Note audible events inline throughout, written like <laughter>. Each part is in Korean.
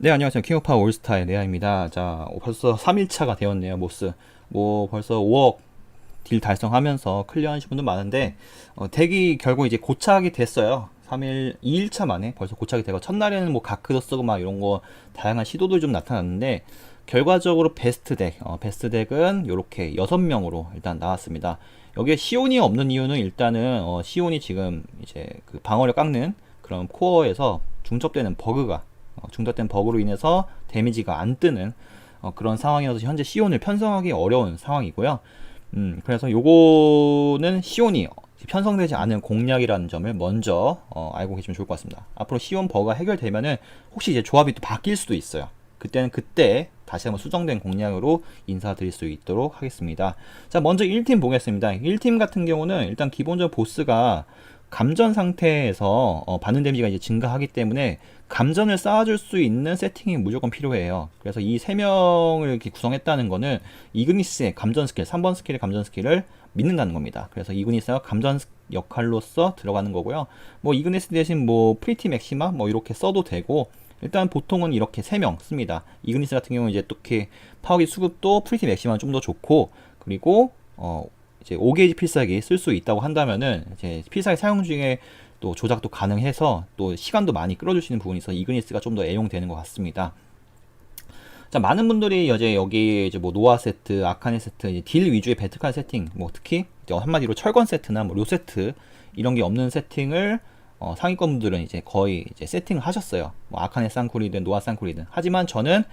네, 안녕하세요. 킹오파 올스타의 레아입니다. 자, 벌써 3일차가 되었네요, 모스. 뭐, 벌써 5억 딜 달성하면서 클리어 하신 분도 많은데, 어, 덱이 결국 이제 고착이 됐어요. 3일, 2일차 만에 벌써 고착이 되고, 첫날에는 뭐 가크도 쓰고 막 이런 거, 다양한 시도도 좀 나타났는데, 결과적으로 베스트 덱, 어, 베스트 덱은 이렇게 6명으로 일단 나왔습니다. 여기에 시온이 없는 이유는 일단은, 어, 시온이 지금 이제 그 방어력 깎는 그런 코어에서 중첩되는 버그가 어, 중첩된 버그로 인해서 데미지가 안 뜨는 어, 그런 상황이어서 현재 시온을 편성하기 어려운 상황이고요. 음, 그래서 요거는 시온이 편성되지 않은 공략이라는 점을 먼저 어, 알고 계시면 좋을 것 같습니다. 앞으로 시온 버그가 해결되면은 혹시 이제 조합이 또 바뀔 수도 있어요. 그때는 그때 다시 한번 수정된 공략으로 인사드릴 수 있도록 하겠습니다. 자, 먼저 1팀 보겠습니다. 1팀 같은 경우는 일단 기본적으로 보스가 감전 상태에서 어, 받는 데미지가 이제 증가하기 때문에 감전을 쌓아줄 수 있는 세팅이 무조건 필요해요. 그래서 이 세 명을 이렇게 구성했다는 거는 이그니스의 감전 스킬, 3번 스킬의 감전 스킬을 믿는다는 겁니다. 그래서 이그니스가 감전 역할로서 들어가는 거고요. 뭐 이그니스 대신 뭐 프리티 맥시마 뭐 이렇게 써도 되고 일단 보통은 이렇게 세 명 씁니다. 이그니스 같은 경우는 이제 어떻게 파워기 수급도 프리티 맥시마는 좀더 좋고 그리고 어 이제 5게이지 필살기 쓸 수 있다고 한다면은 이제 필살기 사용 중에 또 조작도 가능해서 또 시간도 많이 끌어줄 수 있는 부분이 있어 이그니스가 좀 더 애용되는 것 같습니다. 자, 많은 분들이 이제 여기 이제 뭐 노아 세트, 아카네 세트, 딜 위주의 배틀칸 세팅, 뭐 특히 한마디로 철권 세트나 뭐료 세트 이런 게 없는 세팅을 어, 상위권 분들은 이제 거의 이제 세팅을 하셨어요. 뭐 아카네 쌍쿨이든 노아 쌍쿨이든. 하지만 저는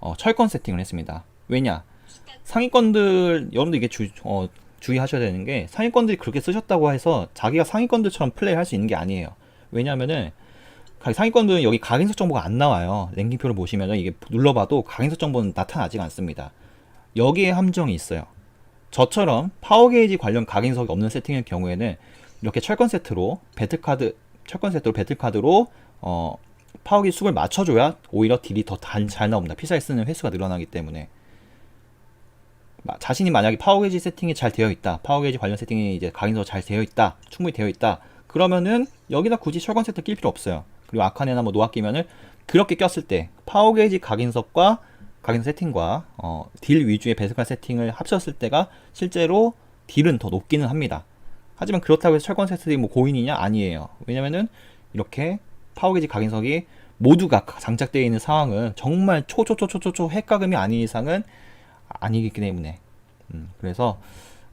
어, 철권 세팅을 했습니다. 왜냐? 상위권들 여러분들 이게 주, 어, 주의하셔야 되는 게 상위권들이 그렇게 쓰셨다고 해서 자기가 상위권들처럼 플레이할 수 있는 게 아니에요. 왜냐하면은 상위권들은 여기 각인석 정보가 안 나와요. 랭킹표를 보시면은 이게 눌러봐도 각인석 정보는 나타나지가 않습니다. 여기에 함정이 있어요. 저처럼 파워게이지 관련 각인석이 없는 세팅의 경우에는 이렇게 철권 세트로 배틀카드 철권 세트로 배틀카드로 어 파워게이지 수를 맞춰줘야 오히려 딜이 더 잘 나옵니다. 피사에 쓰는 횟수가 늘어나기 때문에 자신이 만약에 파워게이지 세팅이 잘 되어 있다. 파워게이지 관련 세팅이 이제 각인석 잘 되어 있다. 충분히 되어 있다. 그러면은 여기다 굳이 철권 세트 낄 필요 없어요. 그리고 아카네나 뭐 노아 끼면은 그렇게 꼈을 때 파워게이지 각인석과 각인 세팅과 어, 딜 위주의 배색관 세팅을 합쳤을 때가 실제로 딜은 더 높기는 합니다. 하지만 그렇다고 해서 철권 세트들이 뭐 고인이냐 아니에요. 왜냐면은 이렇게 파워게이지 각인석이 모두가 장착되어 있는 상황은 정말 초초초초초초 핵가금이 아닌 이상은 아니기 때문에 음, 그래서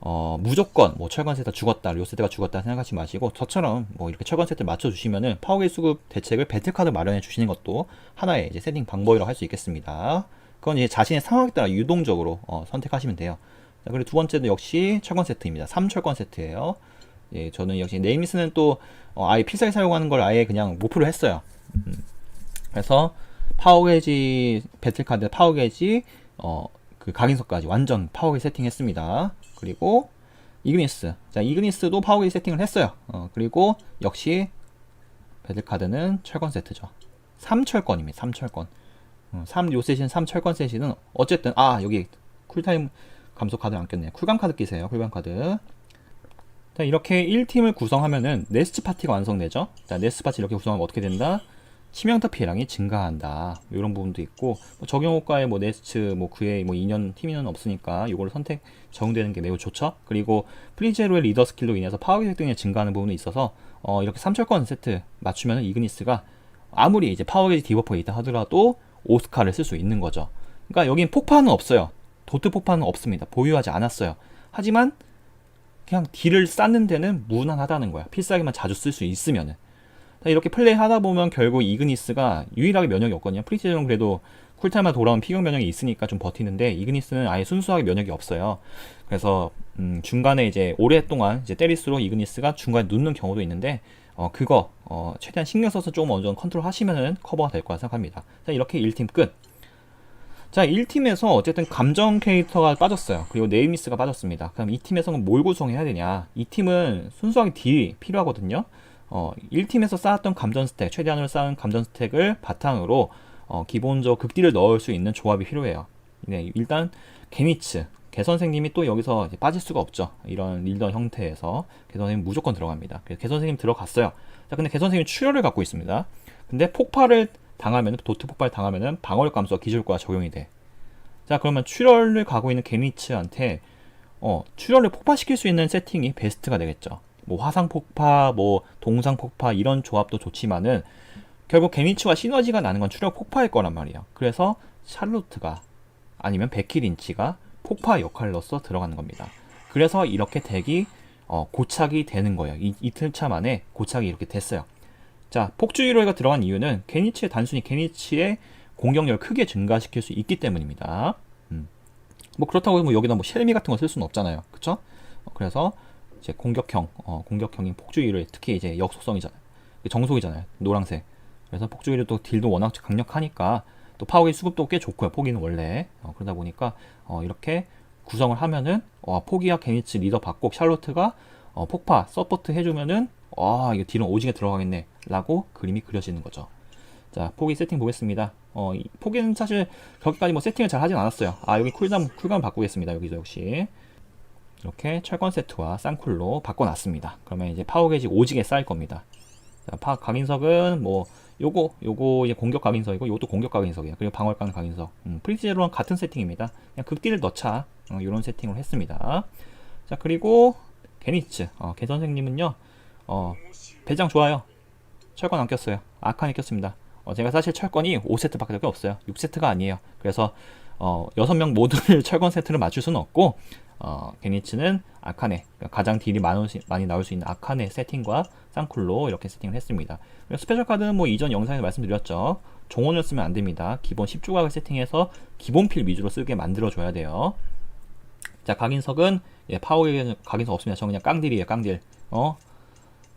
어, 무조건 뭐 철권 세트 죽었다, 요 세트가 죽었다 생각하지 마시고 저처럼 뭐 이렇게 철권 세트 맞춰 주시면은 파워게이 수급 대책을 배틀카드 마련해 주시는 것도 하나의 이제 세팅 방법이라고 할 수 있겠습니다. 그건 이제 자신의 상황에 따라 유동적으로 어, 선택하시면 돼요. 자, 그리고 두 번째도 역시 철권 세트입니다. 3철권 세트예요. 예, 저는 역시 네이미스는 또 어, 아예 필살기 사용하는 걸 아예 그냥 목표로 했어요. 음. 그래서 파워게이지 배틀카드 파워게이지 어, 그 각인석까지 완전 파워게이 세팅했습니다. 그리고 이그니스. 자, 이그니스도 파워게이 세팅을 했어요. 어, 그리고 역시 배틀카드는 철권 세트죠. 3철권입니다. 3철권. 어, 3 요세신 3철권 세신은 어쨌든 아, 여기 쿨타임 감소 카드 안 꼈네요. 쿨감 카드 끼세요. 쿨감 카드. 자, 이렇게 1팀을 구성하면은 네스트 파티가 완성되죠. 자, 네스트 파티 이렇게 구성하면 어떻게 된다? 치명타 피해량이 증가한다. 이런 부분도 있고 뭐 적용 효과에 뭐 네스트 뭐 그에 뭐 2년 팀인은 없으니까 이걸 선택 적용되는 게 매우 좋죠. 그리고 프리제로의 리더 스킬로 인해서 파워 기획 등이 증가하는 부분이 있어서 어 이렇게 3철권 세트 맞추면 이그니스가 아무리 이제 파워 게이지 디버프가 있다 하더라도 오스카를 쓸 수 있는 거죠. 그러니까 여긴 폭파는 없어요. 도트 폭파는 없습니다. 보유하지 않았어요. 하지만 그냥 딜을 쌓는 데는 무난하다는 거야. 필살기만 자주 쓸 수 있으면은. 이렇게 플레이 하다 보면 결국 이그니스가 유일하게 면역이 없거든요. 프리티저는 그래도 쿨타임만 돌아온 피격 면역이 있으니까 좀 버티는데 이그니스는 아예 순수하게 면역이 없어요. 그래서 음 중간에 이제 오랫동안 이제 때릴수록 이그니스가 중간에 눕는 경우도 있는데 어 그거 어 최대한 신경 써서 조금 어느 정도 컨트롤 하시면은 커버가 될 거라 생각합니다. 자 이렇게 1팀 끝. 자 1팀에서 어쨌든 감정 캐릭터가 빠졌어요. 그리고 네이미스가 빠졌습니다. 그럼 이 팀에서는 뭘 구성해야 되냐? 이 팀은 순수하게 딜이 필요하거든요. 어, 1팀에서 쌓았던 감전 스택, 최대한으로 쌓은 감전 스택을 바탕으로 어, 기본적 극딜을 넣을 수 있는 조합이 필요해요. 네, 일단 개미츠, 개 선생님이 또 여기서 빠질 수가 없죠. 이런 릴던 형태에서 개 선생님 무조건 들어갑니다. 개 선생님 들어갔어요. 자, 근데 개 선생님 출혈을 갖고 있습니다. 근데 폭발을 당하면 도트 폭발 당하면은 방어력 감소 기술과 적용이 돼. 자 그러면 출혈을 가고 있는 게니츠한테 어 출혈을 폭파시킬 수 있는 세팅이 베스트가 되겠죠. 뭐 화상 폭파, 뭐 동상 폭파 이런 조합도 좋지만은 결국 게니츠와 시너지가 나는 건 출혈 폭파일 거란 말이에요. 그래서 샬로트가 아니면 베키 린치가 폭파 역할로서 들어가는 겁니다. 그래서 이렇게 덱이 어, 고착이 되는 거예요. 이, 이틀 차 만에 고착이 이렇게 됐어요. 자, 폭주유로가 들어간 이유는 게니치의 단순히 게니치의 공격력을 크게 증가시킬 수 있기 때문입니다. 음. 뭐 그렇다고 뭐 여기다 뭐 쉘미 같은 거 쓸 수는 없잖아요. 그쵸? 어, 그래서 이제 공격형, 어, 공격형인 폭주유로 특히 이제 역속성이잖아요. 정속이잖아요. 노랑색. 그래서 폭주유로 또 딜도 워낙 강력하니까 또 파워의 수급도 꽤 좋고요. 포기는 원래. 어, 그러다 보니까 어, 이렇게 구성을 하면은 어, 포기와 게니츠 리더 받고 샬로트가 어, 폭파 서포트 해주면은 와 이거 딜은 오지게 들어가겠네 라고 그림이 그려지는 거죠 자 포기 세팅 보겠습니다 어, 이 포기는 사실 그렇게까지 뭐 세팅을 잘 하진 않았어요 아 여기 쿨감 쿨감 바꾸겠습니다 여기도 역시 이렇게 철권 세트와 쌍쿨로 바꿔놨습니다. 그러면 이제 파워 게이지 오지게 쌓일 겁니다. 자, 파 각인석은 뭐 요거 요거 이제 공격 각인석이고 요것도 공격 각인석이에요. 그리고 방어강 각인석. 음, 프리즈로랑 같은 세팅입니다. 그냥 극딜을 넣자. 어, 이런 세팅을 했습니다. 자 그리고 게니츠. 어, 개 선생님은요 어, 배장 좋아요. 철권 안 꼈어요. 아칸이 꼈습니다. 어, 제가 사실 철권이 5세트밖에 없어요. 6세트가 아니에요. 그래서 어, 6명 모두를 <laughs> 철권 세트를 맞출 수는 없고 어, 게니츠는 아카네 그러니까 가장 딜이 많이, 나올 수 있는 아카네 세팅과 쌍쿨로 이렇게 세팅을 했습니다. 스페셜 카드는 뭐 이전 영상에서 말씀드렸죠. 종원을 쓰면 안 됩니다. 기본 10조각을 세팅해서 기본 필 위주로 쓰게 만들어 줘야 돼요. 자 각인석은 예, 파워게이 각인석 없습니다. 저 그냥 깡딜이에요 깡딜. 어?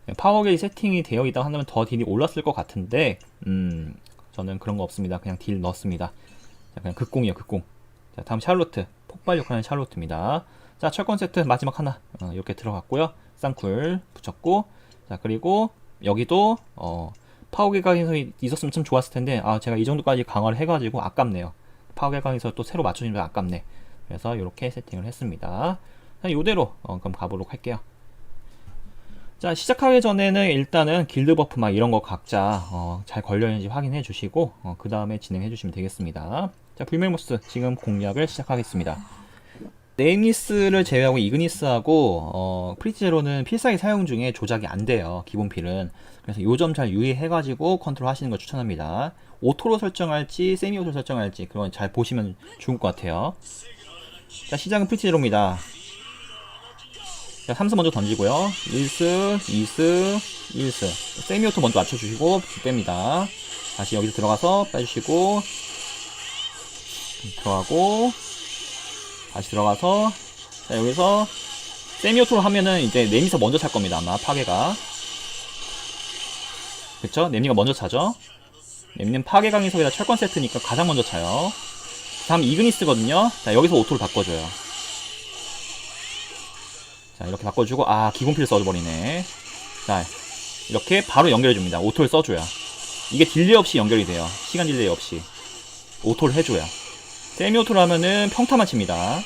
예, 파워게이 세팅이 되어 있다 한다면 더 딜이 올랐을 것 같은데 음 저는 그런 거 없습니다. 그냥 딜 넣었습니다. 자 그냥 극공이에요 극공. 자 다음 샬로트 폭발 역하는 샬로트입니다. 자, 철권 세트 마지막 하나 어, 이렇게 들어갔고요. 쌍쿨 붙였고 자 그리고 여기도 어, 파워계각에서 있었으면 참 좋았을 텐데 아 제가 이 정도까지 강화를 해가지고 아깝네요. 파워계각에서 또 새로 맞춰주면 아깝네. 그래서 이렇게 세팅을 했습니다. 자, 이대로 어, 그럼 가보도록 할게요. 자 시작하기 전에는 일단은 길드 버프 막 이런 거 각자 어, 잘 걸려 있는지 확인해 주시고 어, 그 다음에 진행해 주시면 되겠습니다. 자, 불멜모스 지금 공략을 시작하겠습니다. 네임니스를 제외하고 이그니스하고 어, 프리티제로는 필살기 사용 중에 조작이 안 돼요. 기본 필은. 그래서 요 점 잘 유의해가지고 컨트롤 하시는 걸 추천합니다. 오토로 설정할지 세미 오토로 설정할지 그건 잘 보시면 좋을 것 같아요. 자 시작은 프리티제로입니다. 자 3스 먼저 던지고요. 1스, 2스, 1스 세미 오토 먼저 맞춰주시고 뺍니다. 다시 여기서 들어가서 빼주시고 들어가고 다시 들어가서 자 여기서 세미오토로 하면은 이제 네미서 먼저 찰 겁니다 아마 파괴가. 그쵸? 네미가 먼저 차죠? 네미는 파괴 강의석에다 철권 세트니까 가장 먼저 차요. 다음 이그니스거든요. 자 여기서 오토를 바꿔줘요. 자 이렇게 바꿔주고 아 기본필 써줘버리네. 자 이렇게 바로 연결해줍니다. 오토를 써줘야. 이게 딜레이 없이 연결이 돼요. 시간 딜레이 없이. 오토를 해줘야 세미오토로 하면은 평타만 칩니다.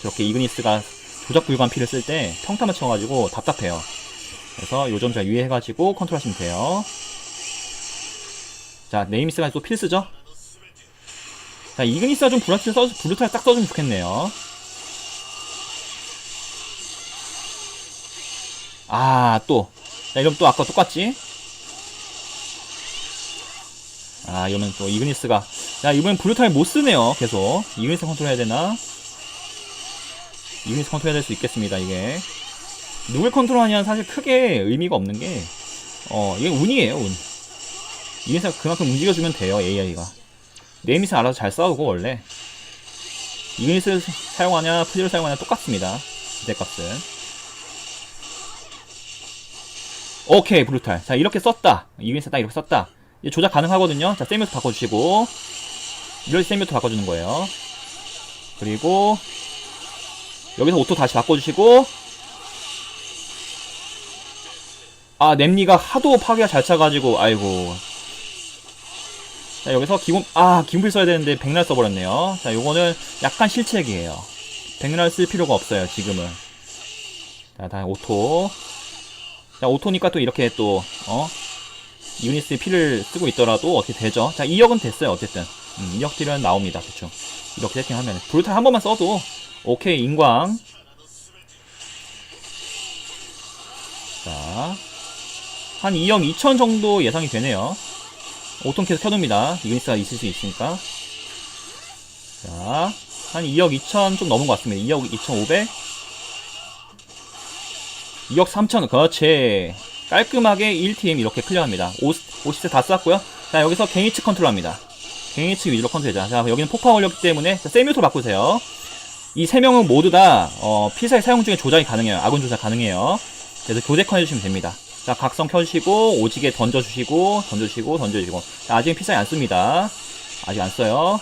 저렇게 이그니스가 조작 불가한 피를 쓸 때 평타만 쳐가지고 답답해요. 그래서 요점 잘 유의해가지고 컨트롤하시면 돼요. 자, 네이미스가 또 필수죠? 자, 이그니스가 좀 브라티를 써, 브루탈 딱 써주면 좋겠네요. 아, 또. 자, 이러면 또 아까 똑같지? 아, 이러면 또 이그니스가. 야 이번엔 블루타임 못쓰네요. 계속. 이그니스 컨트롤 해야 되나? 이그니스 컨트롤 해야 될 수 있겠습니다 이게. 누굴 컨트롤 하냐는 사실 크게 의미가 없는 게 어 이게 운이에요 운. 이그니스가 그만큼 움직여주면 돼요 AI가. 네이미스 알아서 잘 싸우고 원래. 이그니스 사용하냐 프리를 사용하냐 똑같습니다 이제값은. 오케이 브루탈 자 이렇게 썼다. 이그니스 딱 이렇게 썼다 조작 가능하거든요. 자 세미스 바꿔주시고. 이럴 세미오토 바꿔주는 거예요. 그리고 여기서 오토 다시 바꿔주시고. 아 냄니가 하도 파괴가 잘 차가지고 아이고. 자 여기서 기본 아 기본필 써야 되는데 백날 써버렸네요. 자 요거는 약간 실책이에요. 백날 쓸 필요가 없어요 지금은. 자 다음 오토. 자 오토니까 또 이렇게 또 어 유니스 피를 쓰고 있더라도 어떻게 되죠? 자, 2억은 됐어요, 어쨌든. 음, 2억 딜은 나옵니다, 대충. 이렇게 세팅하면. 브루탈 한 번만 써도, 오케이, 인광. 자, 한 2억 2천 정도 예상이 되네요. 오톤 계속 켜둡니다. 유니스가 있을 수 있으니까. 자, 한 2억 2천 좀 넘은 것 같습니다. 2억 2,500. 2억 3천, 그렇지. 깔끔하게 1팀 이렇게 클리어합니다. 오, 오시스 다 쐈고요. 자, 여기서 갱이츠 컨트롤합니다. 갱이츠 위주로 컨트롤자. 자, 여기는 폭파 올렸기 때문에 자, 세미오토 바꾸세요. 이 세 명은 모두 다 어, 필살 사용 중에 조작이 가능해요. 아군 조작 가능해요. 그래서 교대 컨 해주시면 됩니다. 자, 각성 켜주시고 오지게 던져주시고 던져주시고 던져주시고. 자, 아직은 필살이 안 씁니다. 아직 안 써요.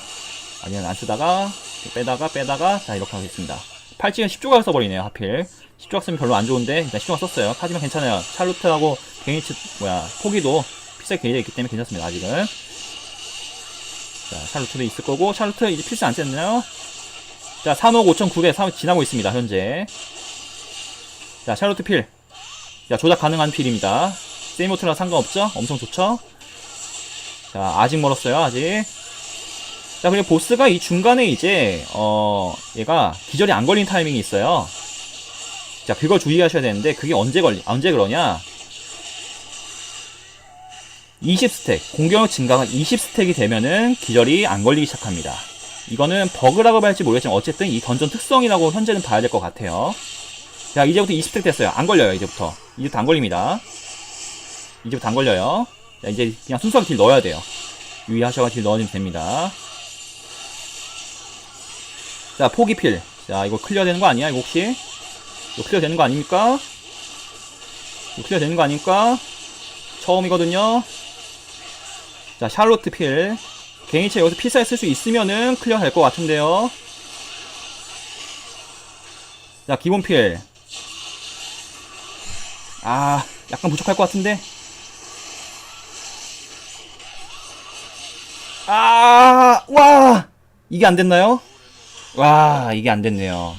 아직은 안 쓰다가 빼다가 빼다가 자 이렇게 하겠습니다. 팔찌는 10조각을 써버리네요 하필 10조각 쓰면 별로 안 좋은데 일단 10조각 썼어요 하지만 괜찮아요 찰루트하고 게이츠 뭐야 포기도 필살 게이지가 있기 때문에 괜찮습니다 아직은 자 찰루트도 있을 거고 찰루트 이제 필살 안 썼나요? 자 3억 5,900 3 지나고 있습니다 현재 자 찰루트 필 자, 조작 가능한 필입니다 세이모트랑 상관없죠? 엄청 좋죠? 자 아직 멀었어요 아직 자, 그리고 보스가 이 중간에 이제, 어, 얘가 기절이 안 걸린 타이밍이 있어요. 자, 그걸 주의하셔야 되는데, 그게 언제 걸리, 언제 그러냐? 20스택, 공격력 증가가 20스택이 되면은 기절이 안 걸리기 시작합니다. 이거는 버그라고 할지 모르겠지만, 어쨌든 이 던전 특성이라고 현재는 봐야 될 것 같아요. 자, 이제부터 20스택 됐어요. 안 걸려요, 이제부터. 이제부터 안 걸립니다. 이제부터 안 걸려요. 자, 이제 그냥 순수하게 딜 넣어야 돼요. 유의하셔가 딜 넣어주면 됩니다. 자, 포기필. 자, 이거 클리어 되는 거 아니야, 이거 혹시? 클리어 되는 거 아닙니까? 클리어 되는 거 아닙니까? 처음이거든요. 자, 샬로트 필. 개인체 여기서 필살 쓸수 있으면은 클리어 될 것 같은데요. 자, 기본 필. 아, 약간 부족할 것 같은데? 아, 와! 이게 안 됐나요? 와, 이게 안 됐네요.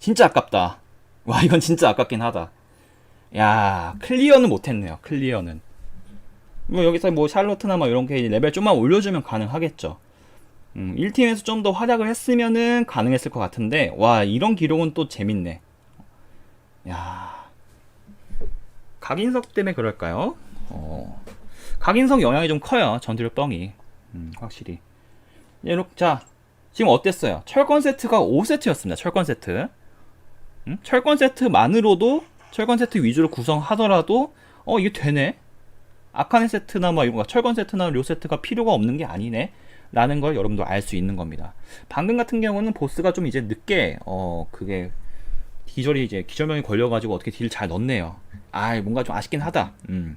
진짜 아깝다. 와, 이건 진짜 아깝긴 하다. 야, 클리어는 못했네요. 클리어는. 뭐 여기서 뭐 샬로트나 뭐 이런 게 레벨 좀만 올려주면 가능하겠죠. 음, 1팀에서 좀 더 활약을 했으면은 가능했을 것 같은데, 와, 이런 기록은 또 재밌네. 야, 각인석 때문에 그럴까요? 어, 각인석 영향이 좀 커요. 전투력 뻥이. 음, 확실히. 이렇게, 자, 지금 어땠어요? 철권 세트가 5세트였습니다. 철권 세트. 음? 철권 세트만으로도 철권 세트 위주로 구성하더라도 어 이게 되네. 아카네 세트나 뭐 이거 철권 세트나 요 세트가 필요가 없는 게 아니네. 라는 걸 여러분도 알 수 있는 겁니다. 방금 같은 경우는 보스가 좀 이제 늦게 어 그게 기절이 이제 기절명이 걸려가지고 어떻게 딜 잘 넣네요. 아 뭔가 좀 아쉽긴 하다. 음.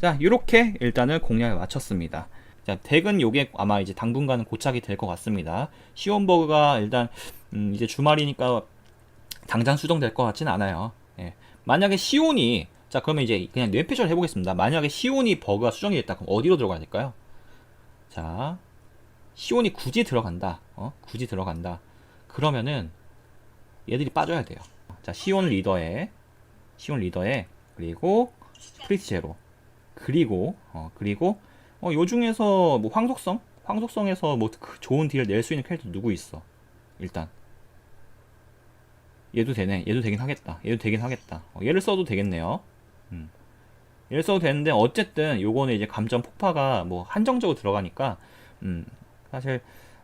자 이렇게 일단은 공략을 마쳤습니다. 자, 덱은 요게 아마 이제 당분간은 고착이 될 것 같습니다. 시온버그가 일단 음, 이제 주말이니까 당장 수정될 것 같진 않아요. 예. 만약에 시온이 자 그러면 이제 그냥 뇌피셜 해보겠습니다. 만약에 시온이 버그가 수정이 됐다 그럼 어디로 들어가야 될까요? 자 시온이 굳이 들어간다. 어? 굳이 들어간다. 그러면은 얘들이 빠져야 돼요. 자 시온 리더에 시온 리더에 그리고 프리티 제로 그리고 어 그리고 어, 요 중에서 뭐 황속성? 황속성에서 뭐 그 좋은 딜을 낼 수 있는 캐릭터 누구 있어? 일단 얘도 되네. 얘도 되긴 하겠다. 얘도 되긴 하겠다. 어, 얘를 써도 되겠네요. 음. 얘를 써도 되는데 어쨌든 요거는 이제 감점 폭파가 뭐 한정적으로 들어가니까 음, 사실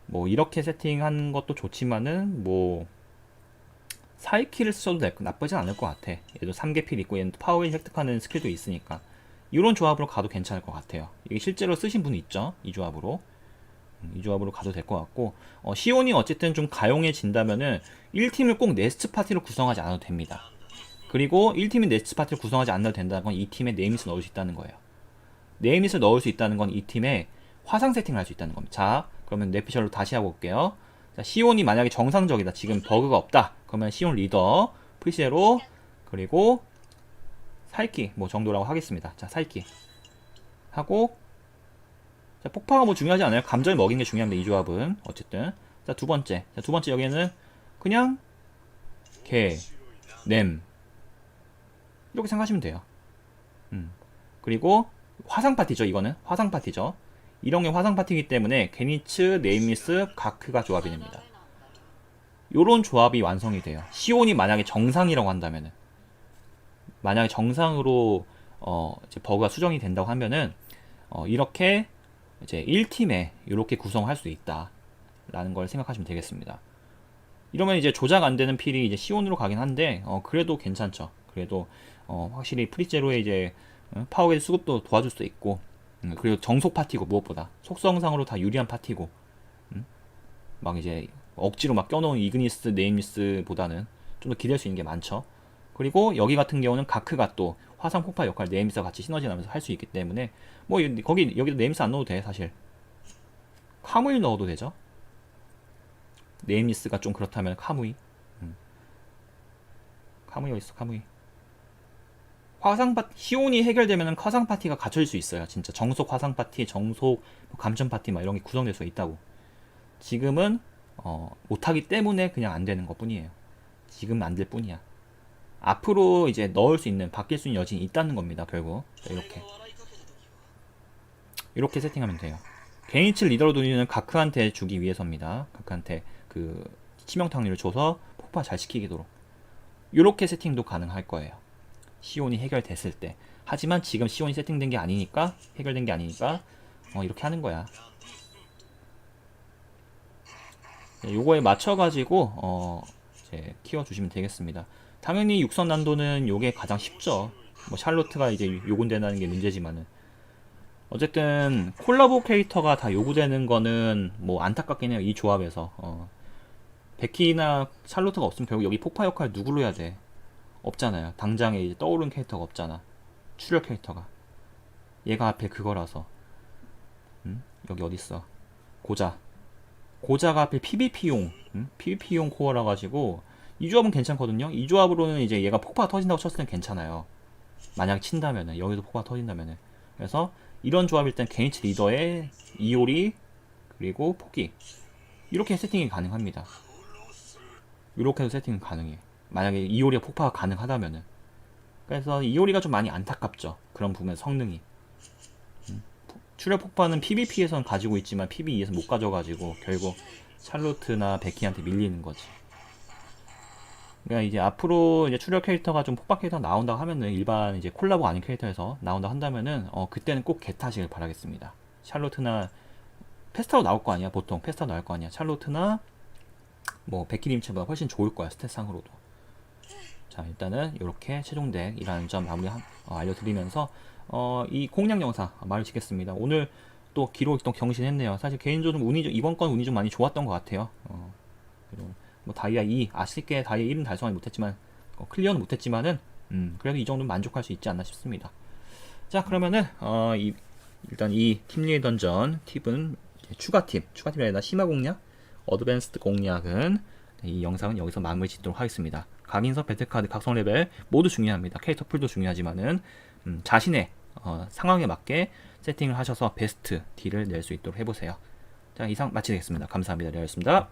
뭐 이렇게 세팅하는 것도 좋지만은 뭐 사이키를 써도 될, 나쁘진 않을 것 같아. 얘도 3개 필 있고 얘는 파워힐 획득하는 스킬도 있으니까 이런 조합으로 가도 괜찮을 것 같아요. 이게 실제로 쓰신 분이 있죠. 이 조합으로. 음, 이 조합으로 가도 될 것 같고 어, 시온이 어쨌든 좀 가용해진다면은 1팀을 꼭 네스트 파티로 구성하지 않아도 됩니다. 그리고 1팀이 네스트 파티를 구성하지 않아도 된다는 건 이 팀에 네이밋을 넣을 수 있다는 거예요. 네이밋을 넣을 수 있다는 건 이 팀에 화상 세팅을 할 수 있다는 겁니다. 자, 그러면 네피셜로 다시 하고 올게요. 자, 시온이 만약에 정상적이다. 지금 버그가 없다. 그러면 시온 리더, 프리세로, 그리고 살기 뭐 정도라고 하겠습니다. 자, 살기 하고 자, 폭파가 뭐 중요하지 않아요. 감정을 먹이는 게 중요합니다. 이 조합은 어쨌든 자, 두 번째. 자, 두 번째 여기에는 그냥 개, 냄 이렇게 생각하시면 돼요. 음. 그리고 화상 파티죠. 이거는 화상 파티죠. 이런 게 화상 파티이기 때문에 게니츠, 네임리스, 가크가 조합이 됩니다. 요런 조합이 완성이 돼요. 시온이 만약에 정상이라고 한다면은 만약에 정상으로 어 버그가 수정이 된다고 하면은 어 이렇게 이제 1팀에 이렇게 구성할 수 있다라는 걸 생각하시면 되겠습니다. 이러면 이제 조작 안 되는 필이 이제 시온으로 가긴 한데 어 그래도 괜찮죠. 그래도 어 확실히 프리제로의 이제 어, 파워게이지 수급도 도와줄 수 있고 음, 그리고 정속 파티고 무엇보다 속성상으로 다 유리한 파티고 음? 막 이제 억지로 막 껴놓은 이그니스 네임리스보다는 좀 더 기댈 수 있는 게 많죠. 그리고 여기 같은 경우는 가크가 또 화상 폭발 역할 네임리스와 같이 시너지 나면서 할 수 있기 때문에 뭐 이- 거기 여기도 네임리스 안 넣어도 돼 사실 카무이 넣어도 되죠. 네임리스가 좀 그렇다면 카무이 음. 카무이 어디 있어 카무이 화상 파티 시온이 해결되면 화상 파티가 갖춰질 수 있어요. 진짜 정속 화상 파티, 정속 뭐 감전 파티 막 이런 게 구성될 수 있다고. 지금은 어, 못하기 때문에 그냥 안 되는 것 뿐이에요. 지금 안 될 뿐이야. 앞으로 이제 넣을 수 있는 바뀔 수 있는 여지는 있다는 겁니다. 결국 자, 이렇게 이렇게 세팅하면 돼요. 게니츠 리더로 돌리는 가크한테 주기 위해서입니다. 가크한테 그 치명타률을 줘서 폭파 잘 시키도록 이렇게 세팅도 가능할 거예요. 시온이 해결됐을 때. 하지만 지금 시온이 세팅된 게 아니니까 해결된 게 아니니까 어, 이렇게 하는 거야. 네, 요거에 맞춰가지고 어, 키워주시면 되겠습니다. 당연히 육선 난도는 요게 가장 쉽죠. 뭐 샬로트가 이제 요구된다는 게 문제지만은 어쨌든 콜라보 캐릭터가 다 요구되는 거는 뭐 안타깝긴 해요. 이 조합에서 어. 베키나 샬로트가 없으면 결국 여기 폭파 역할 누구로 해야 돼? 없잖아요. 당장에 이제 떠오르는 캐릭터가 없잖아. 출혈 캐릭터가. 얘가 앞에 그거라서. 음? 여기 어딨어? 고자. 고자가 앞에 PVP용, 음? PVP용 코어라 가지고 이 조합은 괜찮거든요. 이 조합으로는 이제 얘가 폭파가 터진다고 쳤을 땐 괜찮아요. 만약 친다면은 여기도 폭파가 터진다면은. 그래서 이런 조합일 땐 게니츠 리더의 이오리 그리고 포기 이렇게 세팅이 가능합니다. 이렇게 해서 세팅이 가능해. 만약에 이오리가 폭파가 가능하다면은. 그래서 이오리가 좀 많이 안타깝죠. 그런 부분 성능이. 음. 출혈 폭파는 PVP에선 가지고 있지만 PVE에서 못 가져가지고 결국 샬로트나 베키한테 밀리는 거지. 그러니까 이제 앞으로 이제 출혈 캐릭터가 좀 폭발 캐릭터 나온다 하면은 일반 이제 콜라보 아닌 캐릭터에서 나온다 한다면은 어 그때는 꼭 개타시길 바라겠습니다. 샬로트나 페스타로 나올 거 아니야 보통 페스타로 나올 거 아니야 샬로트나 뭐 베키림체보다 훨씬 좋을 거야 스탯상으로도. 자 일단은 이렇게 최종 덱이라는 점 마무리 한- 어, 알려드리면서 어, 이 공략 영상 말을 짓겠습니다. 오늘 또 기록 또 경신했네요. 사실 개인적으로 운이 좀, 이번 건 운이 좀 많이 좋았던 것 같아요. 어, 뭐 다이아 2 아쉽게 다이아 1은 달성하지 못했지만 어, 클리어는 못했지만은 음, 그래도 이 정도는 만족할 수 있지 않나 싶습니다. 자 그러면은 어, 이, 일단 이 팀리의 던전 팁은 이제 추가팀 추가팀이 아니라 심화 공략 어드밴스드 공략은 이 영상은 여기서 마무리 짓도록 하겠습니다. 각인석 배틀카드 각성 레벨 모두 중요합니다. 캐릭터 풀도 중요하지만은 음, 자신의 어, 상황에 맞게 세팅을 하셔서 베스트 딜을 낼 수 있도록 해보세요. 자 이상 마치겠습니다. 감사합니다. 내였습니다.